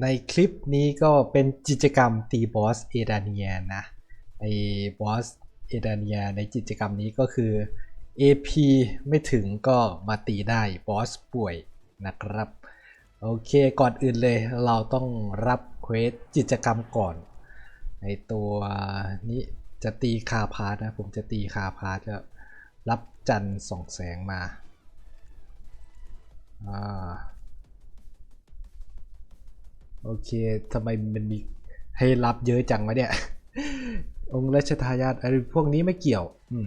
ในคลิปนี้ก็เป็นกิจกรรมตีบอสเอดาเนียนะไอ้บอสเอดาเนียในกิจกรรมนี้ก็คือ AP ไม่ถึงก็มาตีได้บอสป่วยนะครับ โอเคก่อนอื่นเลยเราต้องรับเควสกิจกรรมก่อนไอตัวนี้จะตีคาพาร์ทนะ ผมจะตีคาพาร์ทก็รับจันส่องแสงมาอ่า โอเคทำไมมันมีให้รับเยอะจังวะเนี่ย องค์รัชทายาทอะไรพวกนี้ไม่เกี่ยว อืม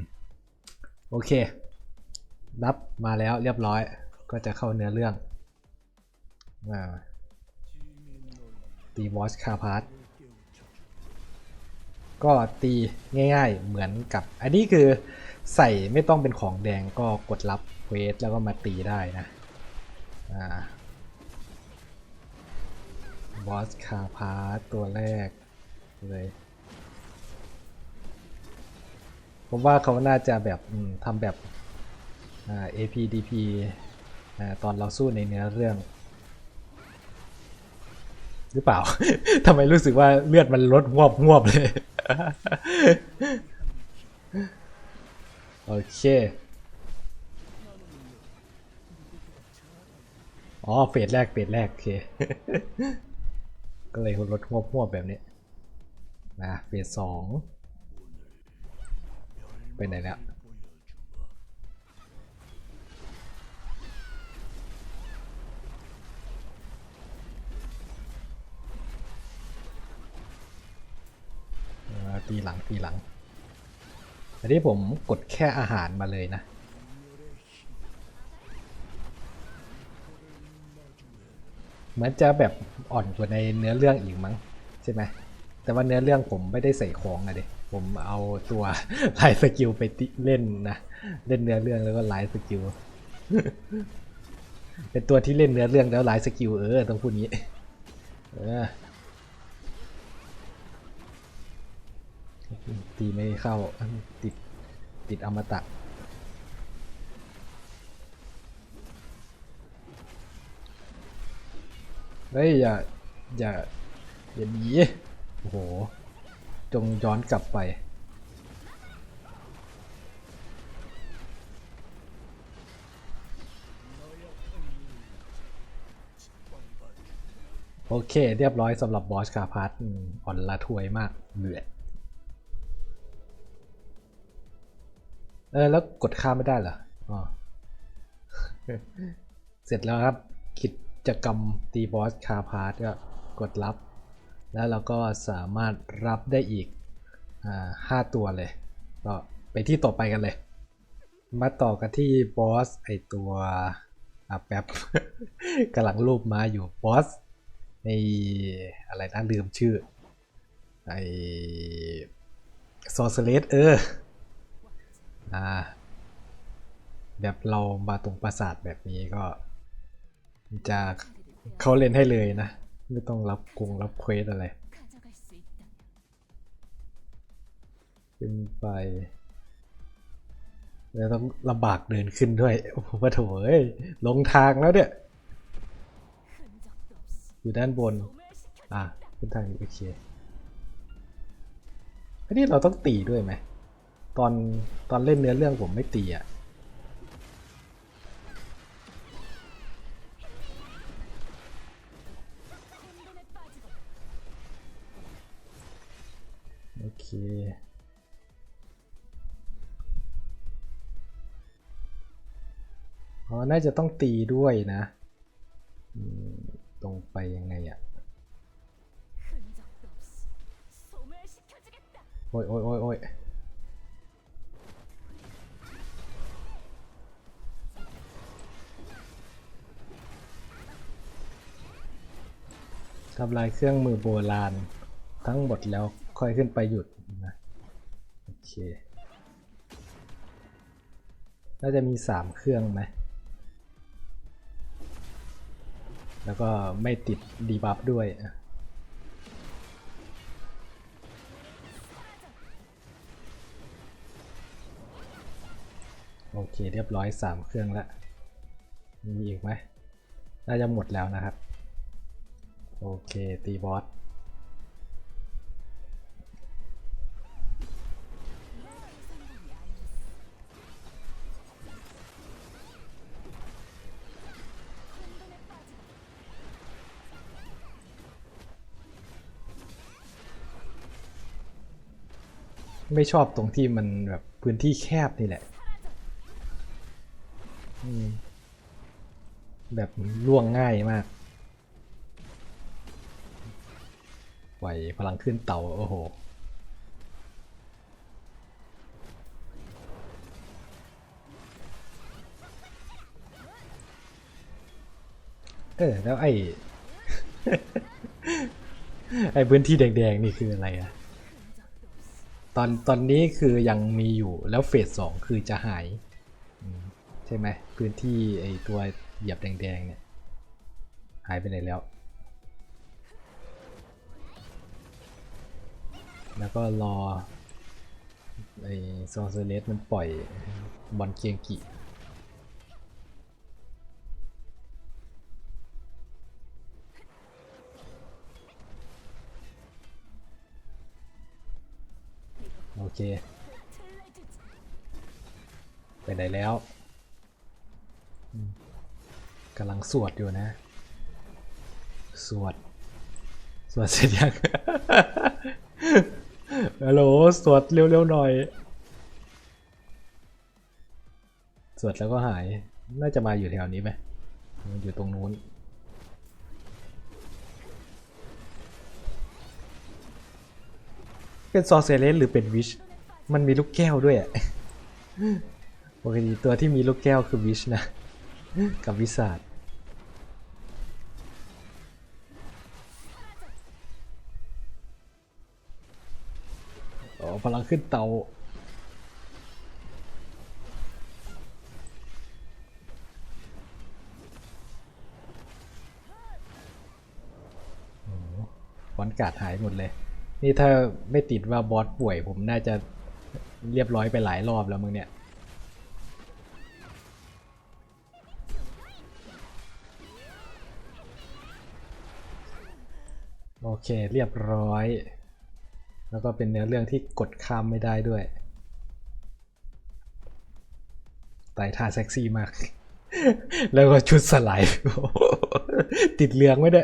โอเค รับมาแล้วเรียบร้อย ก็จะเข้าเนื้อเรื่องอ่าตีบอสคาพาร์ทก็ตีง่าย ๆ เหมือนกับ อันนี้คือใส่ไม่ต้องเป็นของแดงก็กดรับเควสแล้วก็มาตีได้นะ อ่า บอสคาพาร์ทตัวแรกเลย ผมว่าเขาน่าจะแบบทำแบบ APDP ตอนเราสู้ในเนื้อเรื่อง หรือเปล่า ทำไมรู้สึกว่าเลือดมันลดงวบงวบเลย โอเคอ๋อเฟสแรกเฟสแรกโอเค ก็เลยลดงวบงวบแบบนี้นะเฟสสองไปไหนแล้วตีหลังตีหลังอันนี้ผมกดแค่อาหารมาเลยนะ เหมือนจะแบบอ่อนกว่าในเนื้อเรื่องอีกมั้งใช่ไหมแต่ว่าเนื้อเรื่องผมไม่ได้ใส่ของอะเด็ผมเอาตัวไลฟ์สกิลไปเล่นนะเล่นเนื้อเรื่องแล้วก็ไลฟ์สกิลเป็นตัวที่เล่นเนื้อเรื่องแล้วไลฟ์สกิลเออต้องพูดงี้เออตีไม่เข้าติดติดอมตะ เฮ้ยอย่าอย่าอย่าหนีโอ้โห จงย้อนกลับไป โอเค เรียบร้อยสำหรับบอสคาพาร์ทอืมอ่อนละทวยมากเบื่อเออแล้วกดข้ามไม่ได้เหรออ๋อ เสร็จแล้วครับกิด จกรรมตีบอสคาพาร์ทก็กดรับ แล้วเราก็สามารถรับได้อีกอ่าห้าตัวเลย ก็ไปที่ต่อไปกันเลย มาต่อกันที่บอสไอตัวอะแป๊บกำลังรูปมาอยู่บอสในอะไรนะลืมชื่อไอโซอสเลสเอออ่าแบบเรามาตรงปราสาทแบบนี้ก็ จะเขาเล่นให้เลยนะ ไม่ต้องรับกงรับเควสอะไรขึ้นไปแล้วต้องลำบากเดินขึ้นด้วยโอ้โหโถเอ้ยลงทางแล้วเนี่ย อยู่ด้านบน อะขึ้นทางโอเคอันนี้เราต้องตีด้วยไหม ตอนตอนเล่นเนื้อเรื่องผมไม่ตีอะ เคอ๋อ น่าจะต้องตีด้วยนะ ตรงไปยังไงอะโอ้ยโอ้ยโอ้ยโอ้ยทำลายเครื่องมือโบราณ ทั้งหมดแล้วค่อยขึ้นไปหยุด เค น่าจะมีสามเครื่องไหม แล้วก็ไม่ติดดีบัฟด้วยโอเคเรียบร้อยสามเครื่องแล้ว มีอีกไหม น่าจะหมดแล้วนะครับ โอเค ตีบอส ไม่ชอบตรงที่มันแบบพื้นที่แคบนี่แหละแบบล่วงง่ายมากไหวพลังขึ้นเตาโอ้โห เออ แล้วไอ้ ไอ้พื้นที่แดงๆ นี่คืออะไรอะ ตอนตอนนี้คือยังมีอยู่แล้วเฟสสองคือจะหายใช่ไหมพื้นที่ไอตัวเหยียบแดงๆเนี่ยหายไปไหนแล้ว แล้วก็รอไอซอสเลสมันปล่อยบอลเกียงกิ เค ไปไหนแล้วกำลังสวดอยู่นะ สวด สวดเสร็จยังฮัลโหลสวดเร็วๆหน่อย สวดแล้วก็หาย น่าจะมาอยู่แถวนี้ไหมมันอยู่ตรงนู้นเป็นซอเซเลสหรือเป็นวิช มันมีลูกแก้วด้วยปกติตัวที่มีลูกแก้วคือวิชนะ กับวิสาดอ๋อพลังขึ้นเตาโอ้โหบอลการ์ดหายหมดเลย นี่ถ้าไม่ติดว่าบอสป่วยผมน่าจะ เรียบร้อยไปหลายรอบแล้วมึงเนี่ยโอเคเรียบร้อย แล้วก็เป็นเนื้อเรื่องที่กดข้ามไม่ได้ด้วยไต่ท่าเซ็กซี่มาก แล้วก็ชุดสไลด์ติดเรืองไว้ด้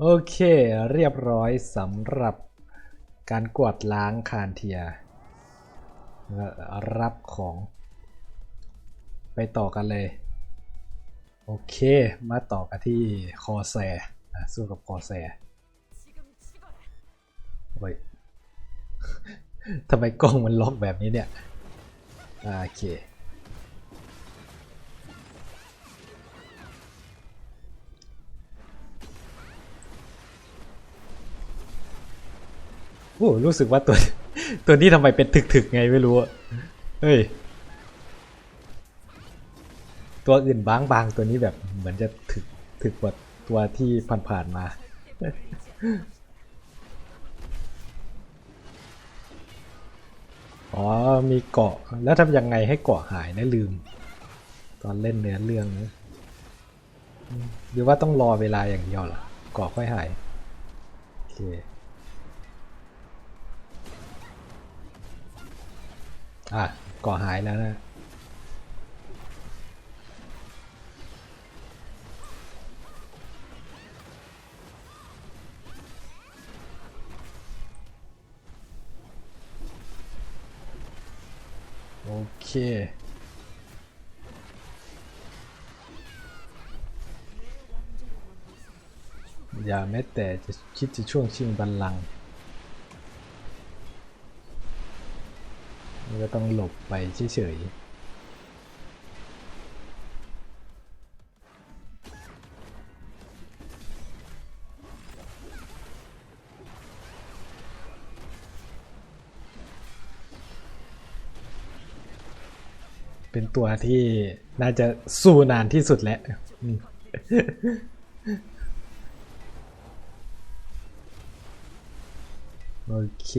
โอเค เรียบร้อยสำหรับ การกวาดล้างคานเทีย รับของ ไปต่อกันเลย โอเค มาต่อกันที่คอแซสู้กับคอแซเฮ้ยทำไมกล้องมันล็อกแบบนี้เนี่ย โอเค โอ้รู้สึกว่าตัว ตัวนี้ทำไมเป็นถึกๆไงไม่รู้เฮ้ย ตัวอื่นบางบางๆตัวนี้แบบเหมือนจะถึกถึกกว่าตัวที่ผ่านๆมาอ๋อ มีเกาะ แล้วทำยังไงให้เกาะหายนะลืม ตอนเล่นเนื้อเรื่องนะหรือว่าต้องรอเวลาอย่างเดียวหรอเกาะค่อยหาย โอเค อะกาะหายแล้วนะโอเคอย่าแม้แต่จะคิดจะช่วงชิงบัลลังก์ ก็ต้องหลบไปเฉยๆเป็นตัวที่น่าจะสู้นานที่สุดแล้ว โอเค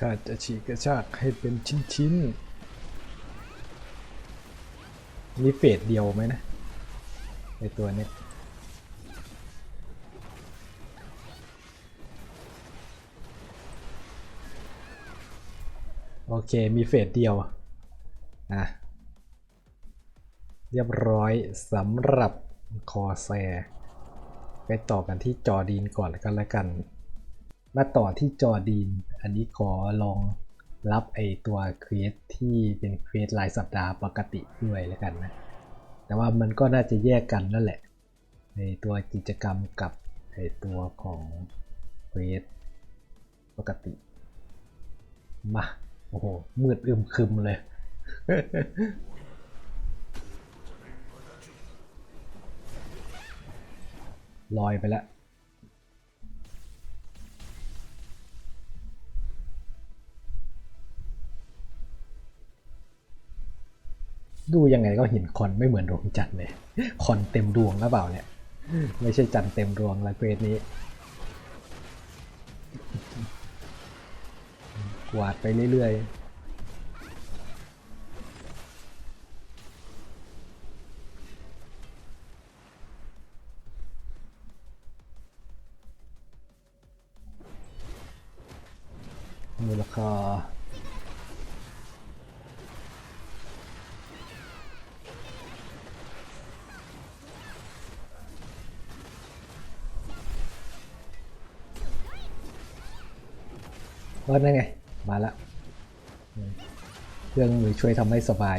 ข้าจะฉีกกระชากให้เป็นชิ้นๆมีเฟสเดียวไหมนะในตัวนี้โอเค มีเฟสเดียว อะ เรียบร้อยสำหรับคอแซไปต่อกันที่จอดีนก่อนกันแล้วกัน มาต่อที่จอดีน อันนี้ขอลองรับไอตัวเควสที่เป็นเควสรายสัปดาห์ปกติด้วยแล้วกันนะ แต่ว่ามันก็น่าจะแยกกันนั่นแหละในตัวกิจกรรมกับไอตัวของเควสปกติ มา โอ้โห มืดอึมครึมเลย ลอยไปแล้ว ดูยังไงก็เห็นคอนไม่เหมือนดวงจันทร์เลยคอนเต็มดวงหรือเปล่าเนี่ย ไม่ใช่จันทร์เต็มดวงละเกรดนี้กวาดไปเรื่อยๆมูลค่า ก็นั่นไง มาละเครื่องมือช่วยทำให้สบาย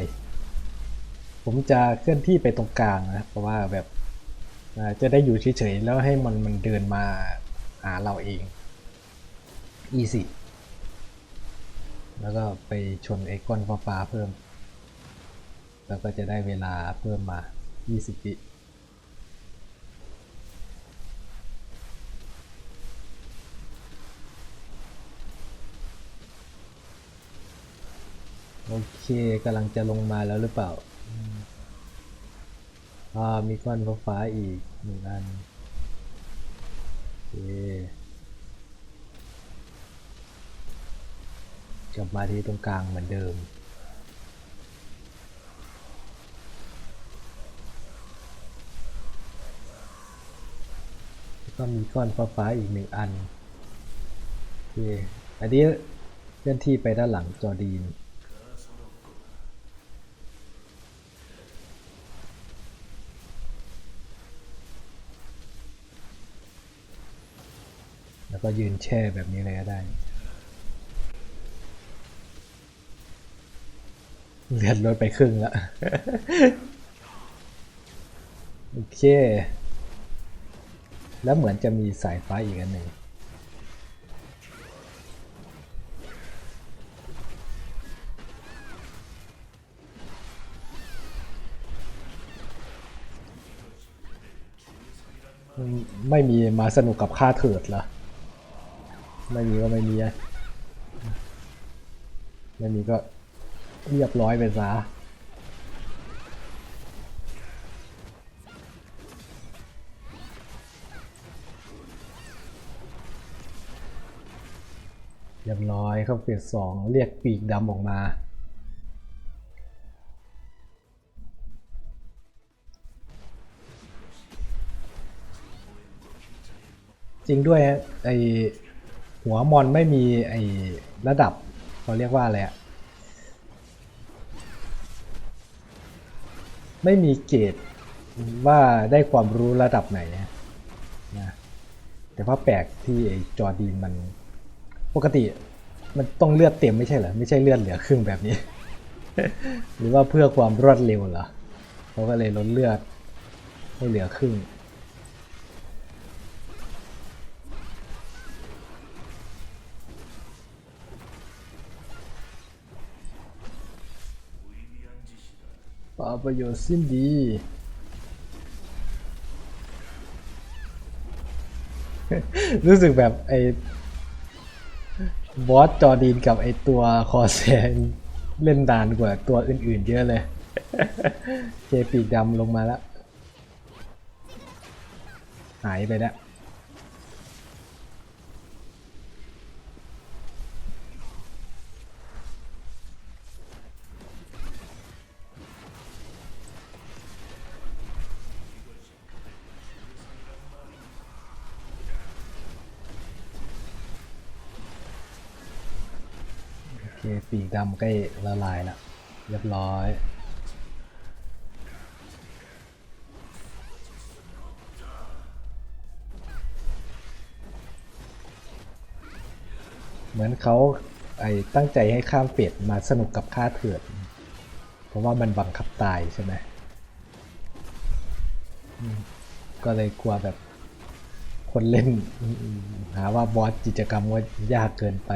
ผมจะเคลื่อนที่ไปตรงกลางนะ เพราะว่าแบบจะได้อยู่เฉยๆ แล้วให้มันมันเดินมาหาเราเอง easy แล้วก็ไปชนไอ้ก้อนฟ้าเพิ่ม แล้วก็จะได้เวลาเพิ่มมา 20วิ โอเคกำลังจะลงมาแล้วหรือเปล่าอ่ามีก้อนฟ้าอีกหนึ่งอันโอเคกลับมาที่ตรงกลางเหมือนเดิมก็มีก้อนฟ้าๆอีกหนึ่งอันโอเคอันนี้เคลื่อนที่ไปด้านหลังจอดีน แล้วก็ยืนแช่แบบนี้เลยก็ได้ เลือดลดไปครึ่งแล้วโอเค แล้วเหมือนจะมีสายฟ้าอีกอันหนึ่งไม่ไม่มีมาสนุกกับค่าเถิดเหรอ ไม่มีก็ไม่มีอะไม่มีก็เรียบร้อยไปซะเรียบร้อยเข้าเฟสสองเรียกปีกดำออกมา จริงด้วยไอ หัวมอนไม่มีไอระดับเขาเรียกว่าอะไรอะไม่มีเกรดว่าได้ความรู้ระดับไหนนะแต่ว่าแปลกที่ไอจอดีนมันปกติมันต้องเลือดเต็มไม่ใช่เหรอไม่ใช่เลือดเหลือครึ่งแบบนี้ หรือว่าเพื่อความรวดเร็วเหรอเขาก็เลยลดเลือดให้เหลือครึ่ง ประโยชน์สิ้นดีรู้สึกแบบไอ้บอสจอดีนกับไอ้ตัวคอแซนเล่นดานกว่าตัวอื่นๆเยอะเลยเคปีกดำลงมาแล้ว หายไปแล้ว ดำใกล้ละลายล้วเรียบร้อยเหมือนเขาไอ้ตั้งใจให้ข้ามเฟดมาสนุกกับค่าเถื่อน เพราะว่ามันบังคับตายใช่ไหมก็เลยกลัวแบบ คนเล่นหาว่าบอสกิจกรรมว่ายากเกินไป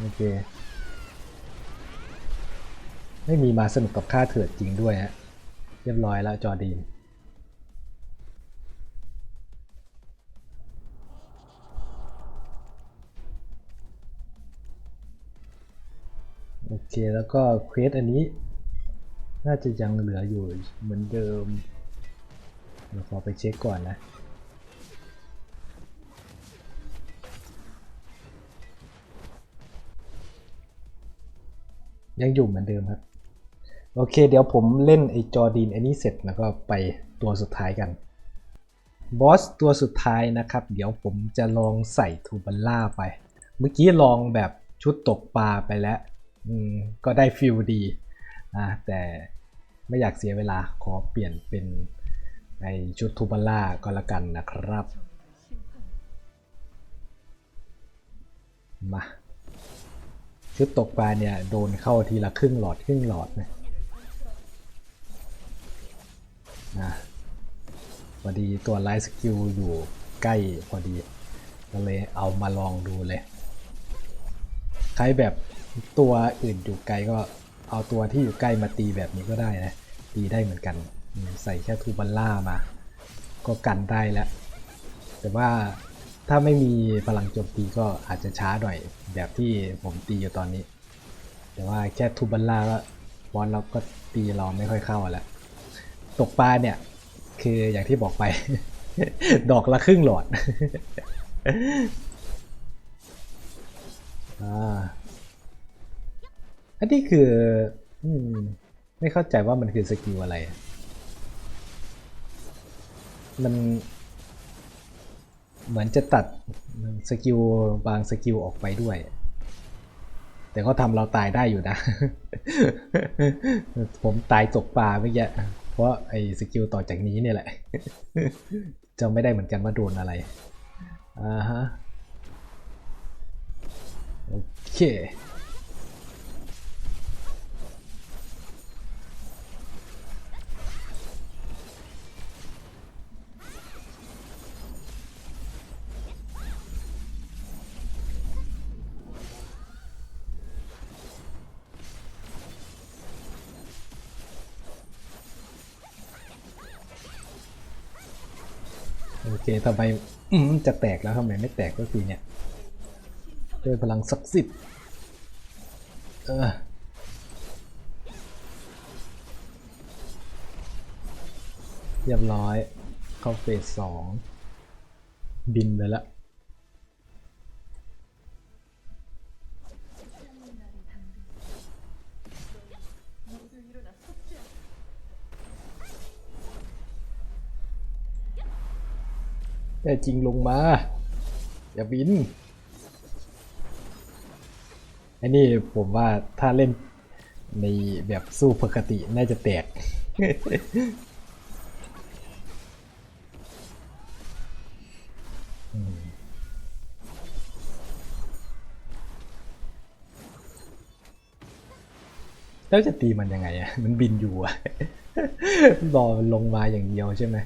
โอเค ไม่มีมาสนุกกับค่าเถื่อนจริงด้วยฮะ เรียบร้อยแล้วจอดีนโอเค แล้วก็เควสอันนี้ น่าจะยังเหลืออยู่เหมือนเดิม เดี๋ยวขอไปเช็คก่อนนะ ยังอยู่เหมือนเดิมครับ โอเค เดี๋ยวผมเล่นไอ้จอดีนอันนี้เสร็จแล้วก็ไปตัวสุดท้ายกัน บอสตัวสุดท้ายนะครับ เดี๋ยวผมจะลองใส่ทูบัลล่าไป เมื่อกี้ลองแบบชุดตกปลาไปแล้วอืมก็ได้ฟิลดีอะแต่ไม่อยากเสียเวลาขอเปลี่ยนเป็นในชุดทูบัลล่าก็แล้วกันนะครับ มา ชุดตกปลาเนี่ยโดนเข้าทีละครึ่งหลอดครึ่งหลอดนะนะพอดีตัวไลท์สกิลอยู่ใกล้พอดีก็เลยเอามาลองดูเลยใครแบบตัวอื่นอยู่ไกลก็เอาตัวที่อยู่ใกล้มาตีแบบนี้ก็ได้นะ ตีได้เหมือนกัน ใส่แค่ทูบัลล่ามา ก็กันได้แล้ว แต่ว่า ถ้าไม่มีพลังโจมตีก็อาจจะช้าหน่อยแบบที่ผมตีอยู่ตอนนี้ แต่ว่าแค่ทูบัลล่าก็บอลเราก็ตีเราไม่ค่อยเข้าแล้ว ตกปลาเนี่ย คืออย่างที่บอกไป ดอกละครึ่งหลอดอ่าอันนี้คืออไม่เข้าใจว่ามันคือสกิลอะไร มัน เหมือนจะตัดสกิลบางสกิลออกไปด้วย แต่ก็ทำเราตายได้อยู่นะ ผมตายตกปลาเมื่อกี้เพราะไอ้สกิลต่อจากนี้เนี่ยแหละจำไม่ได้เหมือนกันว่าโดนอะไรอ่าฮะโอเค เคทำไมอืมจะแตกแล้วทำไมไม่แตกก็คือเนี่ยด้วยพลังศักดิ์สิทธิ์เออเรียบร้อย เข้าเฟสสองบินไปแล้ว แต่จริงลงมา อย่าบินอันนี้ผมว่าถ้าเล่นในแบบสู้ปกติน่าจะแตก แล้วจะตีมันยังไงอะ มันบินอยู่อะรอมันลงมาอย่างเดียวใช่ไหม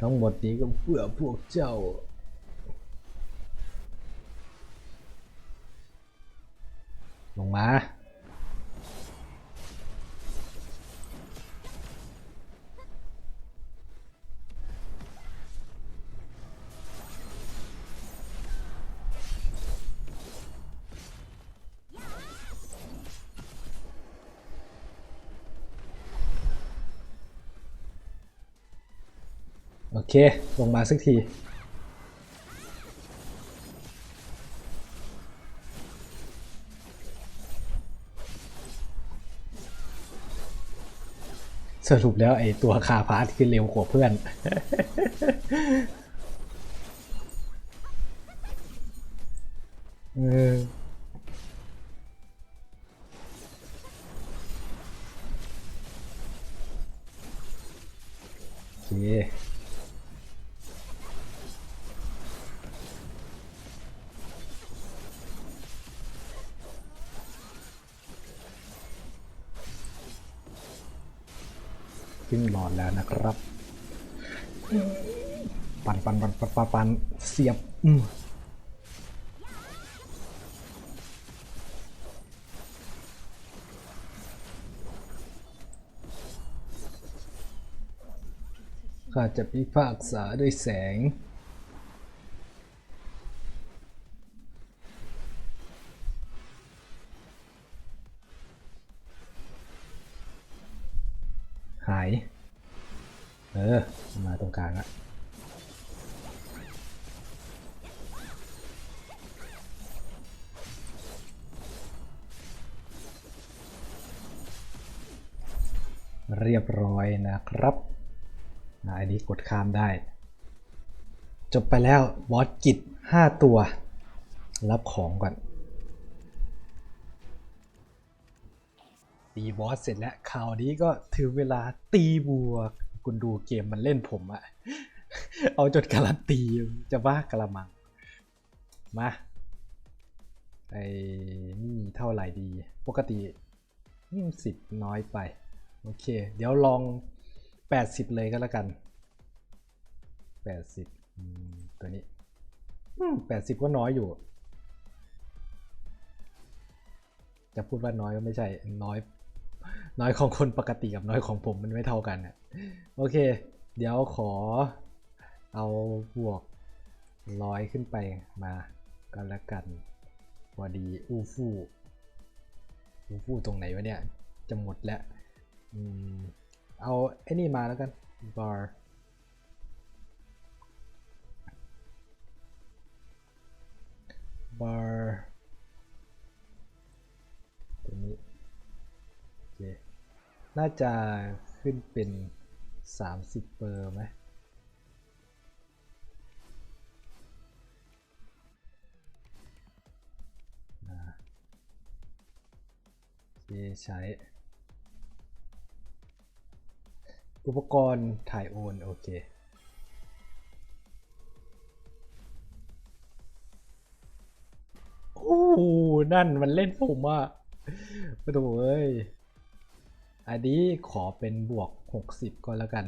ทั้งหมดนี้ก็เพื่อพวกเจ้า เค ลงมาสักทีสสรุปแล้วไอ้ตัวคาพาร์ทคือเร็วกว่าเพื่อน เออโอเค ขึ้นหลอดแล้วนะครับ ปันปันปันปันปันปันเสียบอืมข้าจะพิพากษาด้วยแสง นะครับอันนี้กดข้ามได้ จบไปแล้วบอสกิจ5 ตัว รับของก่อนตีบอสเสร็จแล้วคราวนี้ก็ถึงเวลาตีบัวคุณดูเกมมันเล่นผมอะเอาจนการันตีจะว่ากระมัง มาไอ้นี่เท่าไหร่ดี ปกติสิบน้อยไป โอเค เดี๋ยวลอง 80 เลยก็แล้วกัน 80 ตัวนี้ 80 ก็น้อยอยู่ จะพูดว่าน้อยก็ไม่ใช่ น้อย น้อยของคนปกติกับน้อยของผมมันไม่เท่ากันอะโอเค เดี๋ยวขอเอาบวกร้อยขึ้นไปมาก็แล้วกันพอดี อูฟู่อูฟู่ตรงไหนวะเนี่ย จะหมดแล้ว อืมเอาไอ้นี่มาแล้วกัน bar bar ตัวนี้โอเคน่าจะขึ้นเป็น 30 เปอร์ไหมใช้ อุปกรณ์ถ่ายโอน โอเค โอ้นั่นมันเล่นผมอะโอ้โหเอ้ย อันนี้ขอเป็นบวก 60 ก็แล้วกัน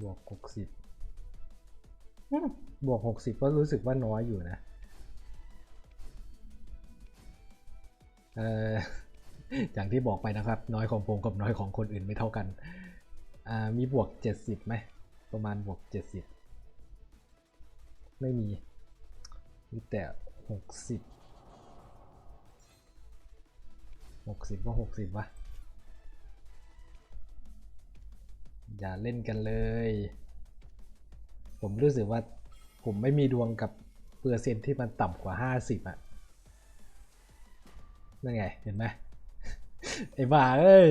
บวก 60 บวก 60 ก็รู้สึกว่าน้อยอยู่นะ เออ อย่างที่บอกไปนะครับ น้อยของผมกับน้อยของคนอื่นไม่เท่ากันอ่ามีบวก 70ไหมประมาณบวก 70 ไม่มีมีแต่ 60หกสิบก็หกสิบวะอย่าเล่นกันเลย ผมรู้สึกว่าผมไม่มีดวงกับเปอร์เซ็นที่มันต่ำกว่าห้าสิบอะนั่นไง เห็นไหม ไอ้บ้าเอ้ย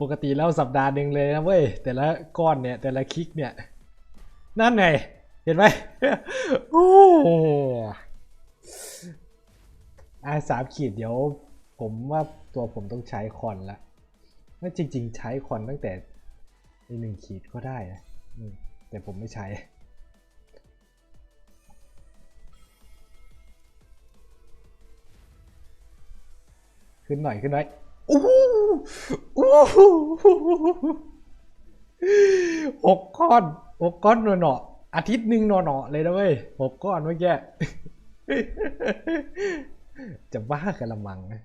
ปกติแล้วสัปดาห์หนึ่งเลยนะเว้ย แต่ละก้อนเนี่ย แต่ละคลิกเนี่ย นั่นไง เห็นไหมโอ้อาสามขีดเดี๋ยว ผมว่าตัวผมต้องใช้คอนละว่จริง ๆ ใช้คอนตั้งแต่ในหนึ่งขีดก็ได้นะแต่ผมไม่ใช้ขึ้นหน่อยขึ้นหน่อย อ้โหโอ้โหหกก้อนหกก้อนหนออาทิตย์หนึ่งหนอเลยนะเว้ยหกก้อนเมื่อกี้จะบ้ากันละมังนะ